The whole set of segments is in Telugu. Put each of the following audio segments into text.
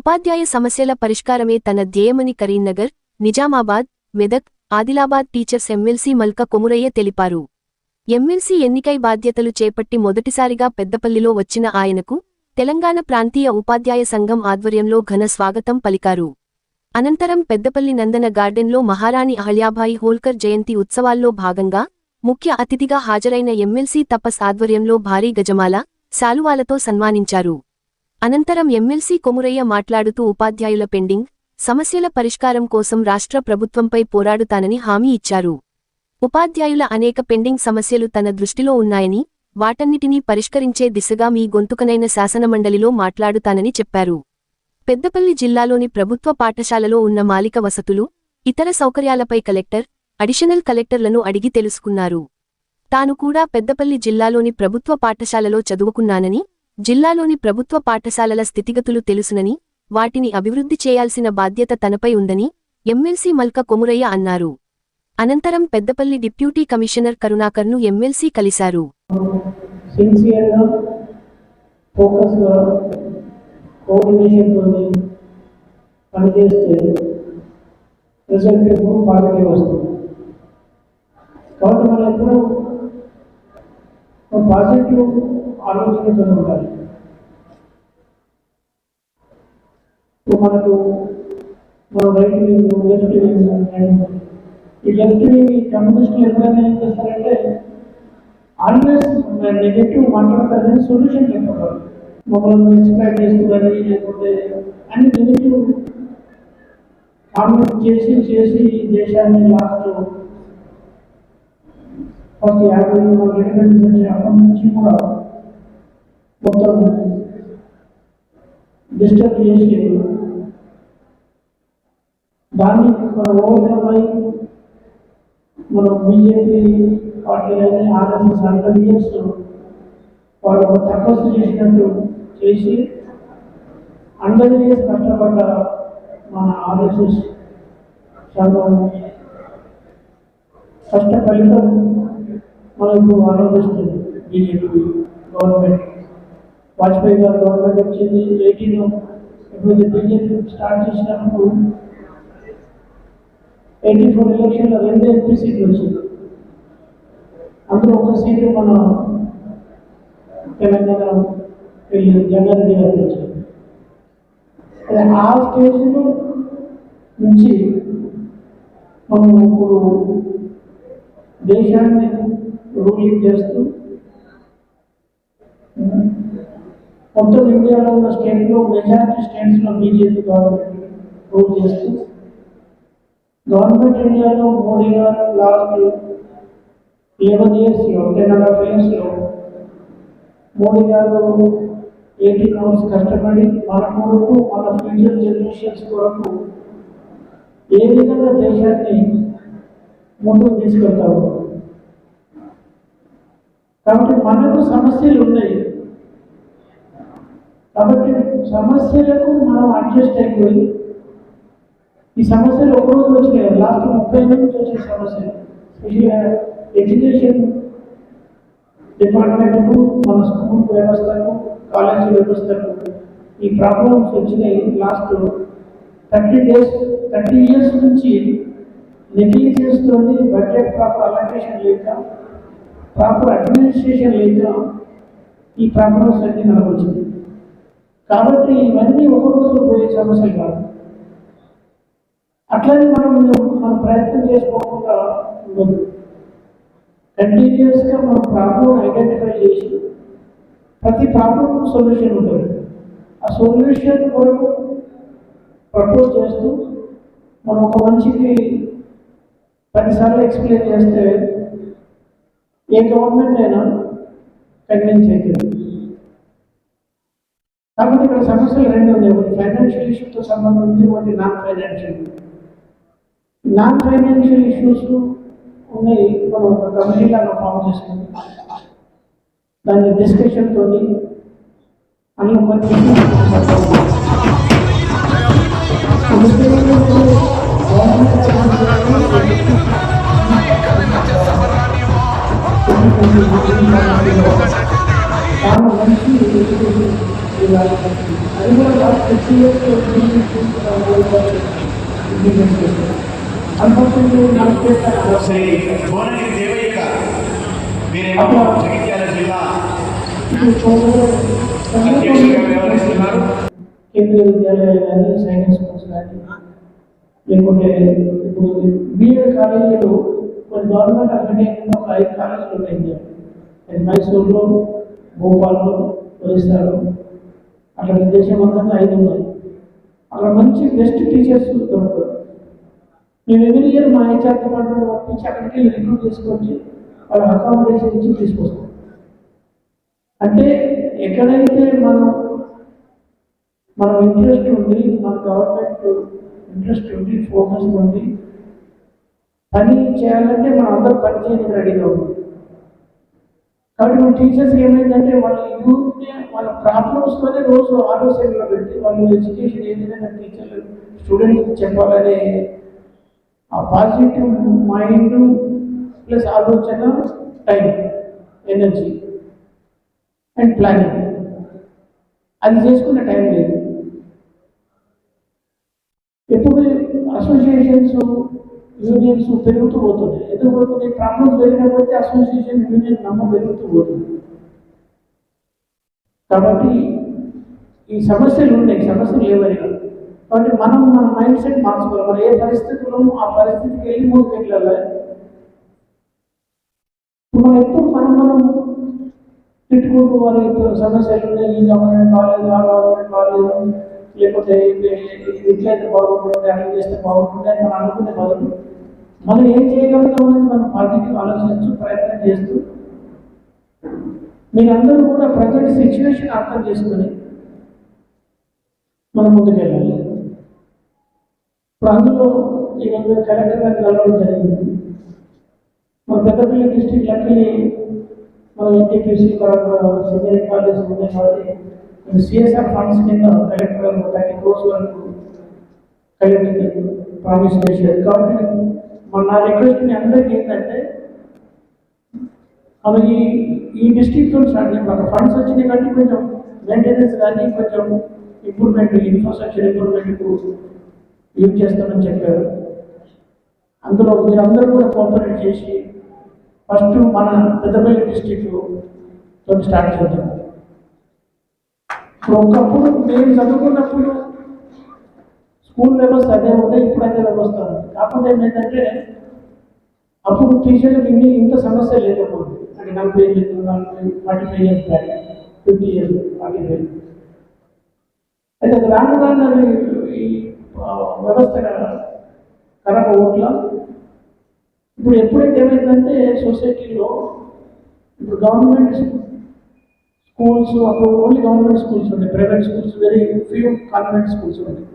ఉపాధ్యాయ సమస్యల పరిష్కారమే తన ధ్యేయమని కరీంనగర్ నిజామాబాద్ మెదక్ ఆదిలాబాద్ టీచర్స్ ఎమ్మెల్సీ మల్క కొమురయ్య తెలిపారు. ఎమ్మెల్సీ ఎన్నికై బాధ్యతలు చేపట్టి మొదటిసారిగా పెద్దపల్లిలో వచ్చిన ఆయనకు తెలంగాణ ప్రాంతీయ ఉపాధ్యాయ సంఘం ఆధ్వర్యంలో ఘన స్వాగతం పలికారు. అనంతరం పెద్దపల్లి నందన గార్డెన్లో మహారాణి అహల్యాభాయి హోల్కర్ జయంతి ఉత్సవాల్లో భాగంగా ముఖ్య అతిథిగా హాజరైన ఎమ్మెల్సీ తపస్ ఆధ్వర్యంలో భారీ గజమాల శాలువాలతో సన్మానించారు. అనంతరం ఎమ్మెల్సీ కొమురయ్య మాట్లాడుతూ ఉపాధ్యాయుల పెండింగ్ సమస్యల పరిష్కారం కోసం రాష్ట్ర ప్రభుత్వంపై పోరాడుతానని హామీ ఇచ్చారు. ఉపాధ్యాయుల అనేక పెండింగ్ సమస్యలు తన దృష్టిలో ఉన్నాయని వాటన్నిటినీ పరిష్కరించే దిశగా మీ గొంతుకనైన శాసనమండలిలో మాట్లాడుతానని చెప్పారు. పెద్దపల్లి జిల్లాలోని ప్రభుత్వ పాఠశాలలో ఉన్న మాలిక వసతులు ఇతర సౌకర్యాలపై కలెక్టర్ అడిషనల్ కలెక్టర్లను అడిగి తెలుసుకున్నారు. తాను కూడా పెద్దపల్లి జిల్లాలోని ప్రభుత్వ పాఠశాలలో చదువుకున్నానని జిల్లాలోని ప్రభుత్వ పాఠశాలల స్థితిగతులు తెలుసునని వాటిని అభివృద్ధి చేయాల్సిన బాధ్యత తనపై ఉందని ఎమ్మెల్సీ మల్క కొమురయ్య అన్నారు. అనంతరం పెద్దపల్లి డిప్యూటీ కమిషనర్ కరుణాకర్ను ఎమ్మెల్సీ కలిశారు. పాజిటివ్ ఆలోచనతో ఉండాలి. మనకు మన రైట్ వింగ్ లెఫ్ట్ వింగ్ ఈ లెఫ్ట్ వింగ్ కమ్యూనిస్టులు ఎప్పుడైనా ఏం చేస్తారంటే ఆల్వేస్ నెగటివ్ మాట్లాడతారని సొల్యూషన్ చెప్పగలరు మమ్మల్ని ఎక్స్ప్లైన్ చేస్తుందని లేకపోతే అన్ని నెగటివ్ కామెంట్ చేసి చేసి దేశాన్ని లాస్ట్ ఫస్ట్ యాభై రెండు ఇండిపెండెన్స్ వచ్చే నుంచి కూడా మొత్తం డిస్టర్బ్ చేసి దాన్ని మనం ఓవర్కమ్ అయి మనం బీజేపీ పార్టీ కానీ ఆర్ఎస్ఎస్ హండ్రెడ్ వాళ్ళు తపస్సు చేసినట్టు చేసి హండ్రెడ్ కష్టపడ్డ మన ఆర్ఎస్ఎస్ సంఘం కష్ట ఫలితం మనకు ఆలోచిస్తుంది బీజేపీ గవర్నమెంట్ వాజ్పేయి గారు గవర్నమెంట్ వచ్చింది ఎయిటీలో ఎప్పుడైతే బీజేపీ స్టార్ట్ చేసినప్పుడు ఎయిటీ ఫోర్ ఎలక్షన్లో రెండు ఎంపీ సీట్లు వచ్చింది. అందులో ఒక సీటు మన తెలంగాణ వెళ్ళి జగారెడ్డి గారికి వచ్చింది ఆ స్టేజ్లో నుంచి మనం ఇప్పుడు దేశాన్ని రూలింగ్ చేస్తూ మొత్తం ఇండియాలో ఉన్న స్టేట్లో మెజారిటీ స్టేట్స్లో బీజేపీ గవర్నమెంట్ రూల్ చేస్తూ గవర్నమెంట్ ఇండియాలో మోడీ గారు లాస్ట్ లెవెన్ ఇయర్స్లో టెన్ అండ్ హాఫ్ ఇయర్స్లో మోడీ గారు ఎయిటీన్ అవర్స్ కష్టపడి మన కొరకు మన ఫ్యూచర్ జనరేషన్స్ కొరకు ఏ విధంగా దేశాన్ని ముందుకు తీసుకెళ్తారు? కాబట్టి మనకు సమస్యలు ఉన్నాయి. కాబట్టి సమస్యలకు మనం అడ్జస్ట్ అయిపోయి ఈ సమస్యలు ఒక రోజు వచ్చినాయి. లాస్ట్ ముప్పై నుంచి వచ్చే సమస్యలు. స్పెషల్గా ఎడ్యుకేషన్ డిపార్ట్మెంట్కు మన స్కూల్ వ్యవస్థకు కాలేజీ వ్యవస్థకు ఈ ప్రాబ్లమ్స్ వచ్చినాయి last thirty days thirty years నుంచి నెగ్లిజెన్స్తో బడ్జెట్ ప్రాపర్ అలొకేషన్ లేక ప్రాపర్ అడ్మినిస్ట్రేషన్ లేక ఈ ప్రాబ్లమ్స్ అన్నీ మనకు వచ్చింది కాబట్టి ఇవన్నీ ఒక రోజు పోయే సమస్యలు కాదు. అట్లనే మనం మనం ప్రయత్నం చేసుకోకుండా ఉండదు కంటిన్యూస్గా మనం ప్రాబ్లం ఐడెంటిఫై చేసి ప్రతి ప్రాబ్లం సొల్యూషన్ ఉంటుంది. ఆ సొల్యూషన్ కొరకు ప్రపోజ్ చేస్తూ మనం ఒక మనిషికి పదిసార్లు ఎక్స్ప్లెయిన్ చేస్తే ఏ గవర్నమెంట్ అయినా కన్విన్స్ అవుతుంది సమస్యలు రెండు ఉన్నాయి. ఒకటి ఫైనాన్షియల్ ఇష్యూతో సంబంధం ఉంది ఒకటి non financial non financial issues ఉన్నాయి. మనం ఒక కమిటీ ఫామ్ చేసుకుంది. దాని డిస్కషన్ తోని అందులో కొన్ని చాలా మంచి education ఇలా అది కూడా లాస్ట్ ఫిఫ్టీ ఇయర్స్ ఇంప్లిమెంట్ చేశారు అన్ఫార్చునేట్లీ నా స్టేట్ శ్రీ భువనగిరి దేవయ్య గారు వీరేమో జగిత్యాల జిల్లా అధ్యక్షుడిగా వ్యవహరిస్తున్నారు కేంద్రీయ విద్యాలయాలు కానీ సైన్స్ స్కూల్స్ కానీ లేకుంటే ఇప్పుడు బీఎడ్ కాలేజీలు కొన్ని గవర్నమెంట్ అకాడమీలో ఒక ఐదు కాలేజీలు ఉన్నాయి ఇండియాలో. అది మైసూర్లో భోపాల్లో ఒరిస్సాలో అక్కడ దేశం మొత్తంగా ఐదు ఉన్నాయి. అక్కడ మంచి బెస్ట్ టీచర్స్ దొరుకుతారు. మేము ఎవరి ఇయర్ మా హెచ్ఆర్ డిపార్ట్మెంట్ పంపించి అక్కడికి రిక్రూట్ చేసుకొచ్చి వాళ్ళ అకామిడేషన్ ఇచ్చి తీసుకొస్తాం. అంటే ఎక్కడైతే మనం మనం ఇంట్రెస్ట్ ఉంది మన గవర్నమెంట్ ఇంట్రెస్ట్ ఉంది ఫోకస్ ఉంది పని చేయాలంటే మనం అందరూ పని చేయడానికి రెడీగా ఉంది కాబట్టి మన టీచర్స్ ఏమైందంటే వాళ్ళ యూత్ వాళ్ళ ప్రాబ్లమ్స్తోనే రోజు ఆలోచనలో పెట్టి వాళ్ళు ఎడ్యుకేషన్ ఏ టీచర్లు స్టూడెంట్ చెప్పాలనే ఆ పాజిటివ్ మైండ్ ప్లస్ ఆలోచన టైం ఎనర్జీ అండ్ ప్లానింగ్. అది చేసుకునే టైం లేదు. ఎప్పుడు అసోసియేషన్స్ యూనియన్స్ పెరుగుతూ పోతున్నాయి. ఎందుకు పోతున్నాయి ప్రాబ్లమ్స్ పెరిగినప్పుడు అసోసియేషన్ యూనియన్ నమ్మ పెరుగుతూ పోతుంది. కాబట్టి ఈ సమస్యలు ఉన్నాయి సమస్యలు లేవని కాదు కాబట్టి మనం మన మైండ్ సెట్ మార్చుకోవాలి. మనం ఏ పరిస్థితుల్లో ఆ పరిస్థితికి వెళ్ళి ముందుకు వెళ్ళాలి. మనం ఎప్పుడు మనం మనం తిట్టుకుంటూ వారి సమస్యలు ఉన్నాయి ఈ గవర్నమెంట్ కాలేదు ఆ గవర్నమెంట్ కాలేదు లేకపోతే ఇట్లయితే బాగుంటుంది అట్లా చేస్తే బాగుంటుంది అని మనం అనుకునే బదులు మనం ఏం చేయగలుగుతాం అనేది మనం పాజిటివ్ ఆలోచించు ప్రయత్నం చేస్తూ మీరందరూ కూడా ప్రజెంట్ సిచ్యువేషన్ అర్థం చేసుకుని మనం ముందుకెళ్ళాలి ఇప్పుడు అందులో ఈరోజు కలెక్టర్ గారిని కలవడం జరిగింది. మన పెద్దపల్లి డిస్టిక్ లక్కీ మన ఎన్టీపీసీ సీనియర్ కాలేజ్ ఉన్నాయి కాబట్టి సిఎస్ఆర్ ఫండ్స్ కింద కలెక్టర్ గారు థర్టీ క్రోర్స్ వరకు కలెక్టర్ ప్రామిస్ చేశారు. కాబట్టి మన నా రిక్వెస్ట్ మీ అందరికీ ఏంటంటే మనం ఈ ఈ డిస్ట్రిక్ట్తో స్టార్ట్ మన ఫండ్స్ వచ్చినాయి కానీ కొంచెం మెయింటెనెన్స్ కానీ కొంచెం ఇంప్రూవ్మెంట్ ఇన్ఫ్రాస్ట్రక్చర్ ఇంప్రూవ్మెంట్కు యూజ్ చేస్తామని చెప్పారు. అందులో మీరందరూ కూడా కోఆపరేట్ చేసి ఫస్ట్ మన పెద్దపల్లి డిస్టిక్ స్టార్ట్ చేద్దాం. ఇప్పుడు ఒకప్పుడు మేము చదువుకున్నప్పుడు స్కూల్ వ్యవస్థ అదే ఉంటాయి ఇప్పుడు అదే వ్యవస్థ ఉంది కాకపోతే ఏమైందంటే అప్పుడు టీచర్లకు ఇన్ని ఇంత సమస్య లేకపోతే అంటే నలభై ఏళ్ళు నలభై forty five years back fifty years forty five అయితే అది రాను రాను అది ఈ వ్యవస్థ ఖరాబ్ ఓట్ల ఇప్పుడు ఎప్పుడైతే ఏమైందంటే సొసైటీలో ఇప్పుడు గవర్నమెంట్ స్కూల్స్ అప్పుడు ఓన్లీ గవర్నమెంట్ స్కూల్స్ ఉన్నాయి private schools very few convent schools ఉన్నాయి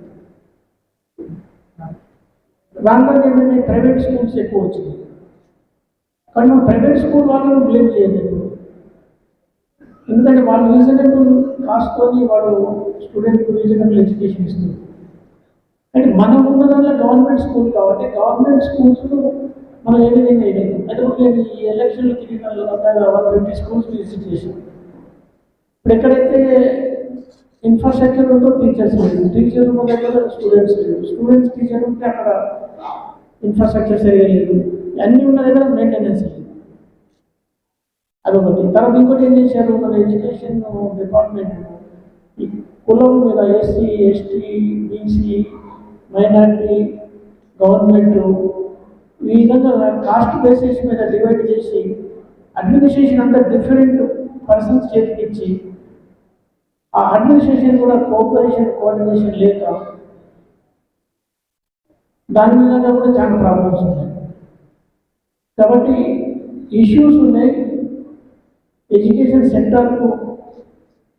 రాను రాను ప్రైవేట్ స్కూల్స్ ఎక్కువ వచ్చినాయి. కానీ మనం ప్రైవేట్ స్కూల్ వాళ్ళని బ్లేమ్ చేయలేదు ఎందుకంటే వాళ్ళు రీజనబుల్ కాస్ట్తోని వాడు స్టూడెంట్కి రీజనబుల్ ఎడ్యుకేషన్ ఇస్తుంది. అంటే మనం ఉన్న దాంట్లో గవర్నమెంట్ స్కూల్ కాబట్టి గవర్నమెంట్ స్కూల్స్ మనం ఏ విధంగా వేయలేదు అయితే నేను ఈ ఎలక్షన్లో తిరిగిన వన్ ఫిఫ్టీ స్కూల్స్ విజిట్ చేసాం. ఇప్పుడు ఎక్కడైతే ఇన్ఫ్రాస్ట్రక్చర్ ఉందో టీచర్స్ లేదు టీచర్ ఉన్న దగ్గర స్టూడెంట్స్ లేదు స్టూడెంట్స్ టీచర్ ఉంటే అక్కడ ఇన్ఫ్రాస్ట్రక్చర్ సరిగా లేదు. అన్నీ ఉన్న దగ్గర మెయింటెనెన్స్ లేదు అదొకటి. తర్వాత ఇంకోటి ఏం చేశారు? మన ఎడ్యుకేషన్ డిపార్ట్మెంట్ ఈ కులం మీద SC ST BC minority government ఈ విధంగా కాస్ట్ బేసిస్ మీద డివైడ్ చేసి అడ్మినిస్ట్రేషన్ అంతా డిఫరెంట్ పర్సన్స్ చేతికిచ్చి ఆ అడ్మినిస్ట్రేషన్ కూడా కోఆపరేషన్ కోఆర్డినేషన్ లేక దాని మీద కూడా చాలా ప్రాబ్లమ్స్ ఉన్నాయి. కాబట్టి ఇష్యూస్ ఉన్నాయి. ఎడ్యుకేషన్ సెక్టార్కు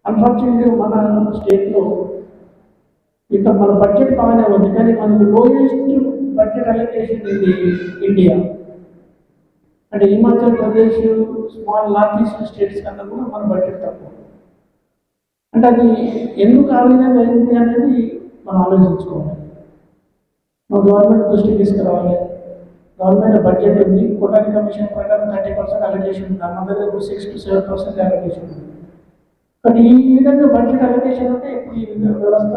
అన్ఫార్చునేట్గా మన స్టేట్లో ఇంత మన బడ్జెట్ బాగానే ఉంది. కానీ మనకు లోయెస్ట్ బడ్జెట్ అలొకేషన్ ఇది ఇండియా అంటే Himachal Pradesh small north eastern states కన్నా కూడా మన బడ్జెట్ తక్కువ. అంటే అది ఎందుకు ఆ విధంగా అయింది అనేది మనం ఆలోచించుకోవాలి. మన గవర్నమెంట్ దృష్టికి తీసుకురావాలి. గవర్నమెంట్ బడ్జెట్ ఉంది. కూటమి కమిషన్ ప్రకారం థర్టీ పర్సెంట్ అలొకేషన్ ఉంది. మన దగ్గర six to seven percent allocation ఉంది. బట్ ఈ విధంగా బడ్జెట్ అలొకేషన్ ఉంటే ఇప్పుడు ఈ వ్యవస్థ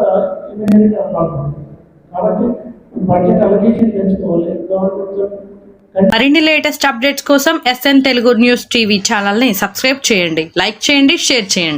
ఇమీడియట్గా బాగుంటుంది. కాబట్టి బడ్జెట్ అలొకేషన్ పెంచుకోవాలి. గవర్నమెంట్ మరిన్ని లేటెస్ట్ అప్డేట్స్ కోసం ఎస్ఎన్ తెలుగు న్యూస్ టీవీ ఛానల్ని సబ్స్క్రైబ్ చేయండి. లైక్ చేయండి షేర్ చేయండి.